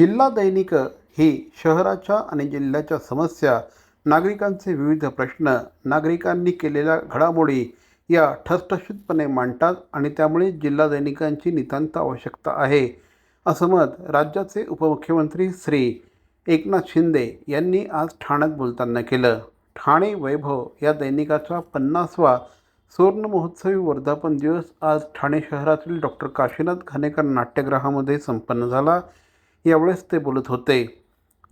जिल्हा दैनिक ही शहराच्या आणि जिल्ह्याच्या समस्या नागरिकांचे विविध प्रश्न नागरिकांनी केलेल्या घडामोडी या ठसठशीतपणे मांडतात आणि त्यामुळे जिल्हा दैनिकांची नितांत आवश्यकता आहे असं मत राज्याचे उपमुख्यमंत्री श्री एकनाथ शिंदे यांनी आज ठाण्यात बोलताना केलं. ठाणे वैभव या दैनिकाचा पन्नासवा सुवर्ण महोत्सवी वर्धापन दिवस आज ठाणे शहरातील डॉक्टर काशीनाथ घाणेकर नाट्यगृहामध्ये संपन्न झाला. यावेळेस ते बोलत होते.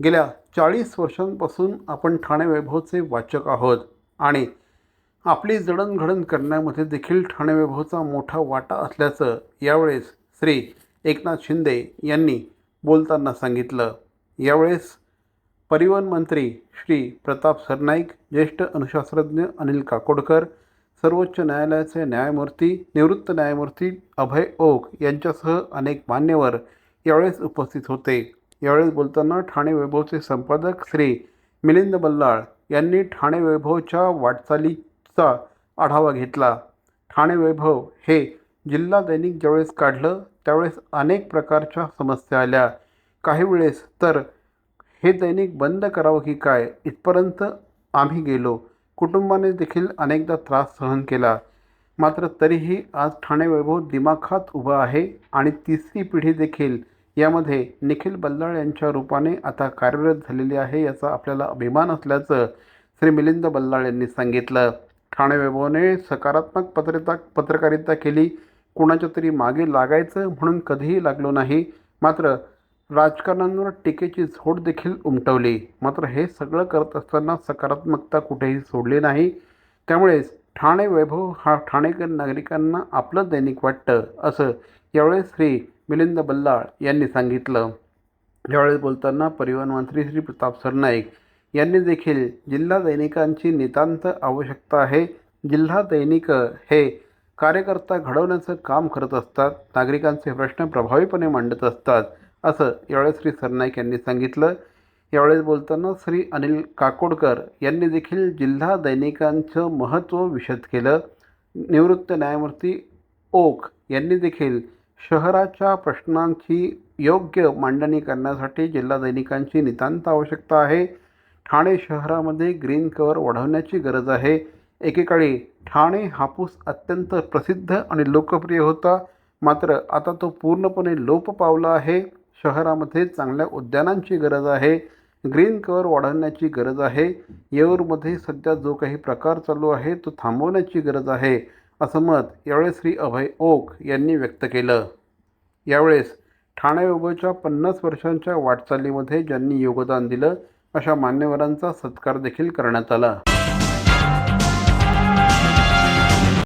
गेल्या चाळीस वर्षांपासून आपण ठाणे वैभवचे वाचक आहोत आणि आपली जडणघडण करण्यामध्ये देखील ठाणे वैभवचा मोठा वाटा असल्याचं यावेळेस श्री एकनाथ शिंदे यांनी बोलताना सांगितलं. यावेळेस परिवहन मंत्री श्री प्रताप सरनाईक ज्येष्ठ अनुशास्त्रज्ञ अनिल काकोडकर सर्वोच्च न्यायालयाचे न्यायमूर्ती निवृत्त न्यायमूर्ती अभय ओक यांच्यासह अनेक मान्यवर यावेळेस उपस्थित होते. यावेळेस बोलताना ठाणे वैभवचे संपादक श्री मिलिंद बल्लाळ यांनी ठाणे वैभवच्या वाटचालीचा आढावा घेतला. ठाणे वैभव हे जिल्हा दैनिक ज्यावेळेस काढलं त्यावेळेस अनेक प्रकारच्या समस्या आल्या. काही वेळेस तर हे दैनिक बंद करावं की काय इथपर्यंत आम्ही गेलो. कुटुंबाने देखील अनेकदा त्रास सहन केला. मात्र तरीही आज ठाणे वैभव दिमाखात उभं आहे आणि तिसरी पिढी देखील यामध्ये निखिल बल्लाळ यांच्या रूपाने आता कार्यरत झालेली आहे याचा आपल्याला अभिमान असल्याचं श्री मिलिंद बल्लाळ यांनी सांगितलं. ठाणे वैभवने सकारात्मक पत्रता पत्रकारिता केली. कुणाच्या तरी मागे लागायचं म्हणून कधीही लागलो नाही. मात्र राजकारणांवर टीकेची झोड देखील उमटवली. मात्र हे सगळं करत असताना सकारात्मकता कुठेही सोडली नाही. त्यामुळेच ठाणे वैभव हा ठाणेकर नागरिकांना आपलं दैनिक वाटतं असं यावेळेस श्री मिलिंद बल्लाळ यांनी सांगितलं. यावेळेस बोलताना परिवहन मंत्री श्री प्रताप सरनाईक यांनी देखील जिल्हा दैनिकांची नितांत आवश्यकता आहे. जिल्हा दैनिक हे कार्यकर्ता घडवण्याचं काम करत असतात. नागरिकांचे प्रश्न प्रभावीपणे मांडत असतात असं यावेळेस श्री सरनाईक यांनी सांगितलं. यावेळेस बोलताना श्री अनिल काकोडकर यांनी देखील जिल्हा दैनिकांचं महत्त्व विशद केलं. निवृत्त न्यायमूर्ती ओक यांनी देखील शहराच्या प्रश्नांची योग्य मांडणी करण्यासाठी जिल्हा दैनिकांची नितांत आवश्यकता आहे. ठाणे शहरामध्ये ग्रीन कवर वाढवण्याची गरज आहे. एकेकाळी ठाणे हापूस अत्यंत प्रसिद्ध आणि लोकप्रिय होता. मात्र आता तो पूर्णपणे लोप पावला आहे. शहरामध्ये चांगल्या उद्यानांची गरज आहे. ग्रीन कवर वाढवण्याची गरज आहे. येऊरमध्ये सध्या जो काही प्रकार चालू आहे तो थांबवण्याची गरज आहे. असं मत यावेळेस श्री अभय ओक यांनी व्यक्त केलं. यावेळेस ठाणे योगच्या पन्नास वर्षांच्या वाटचालीमध्ये ज्यांनी योगदान दिलं अशा मान्यवरांचा सत्कार देखील करण्यात आला.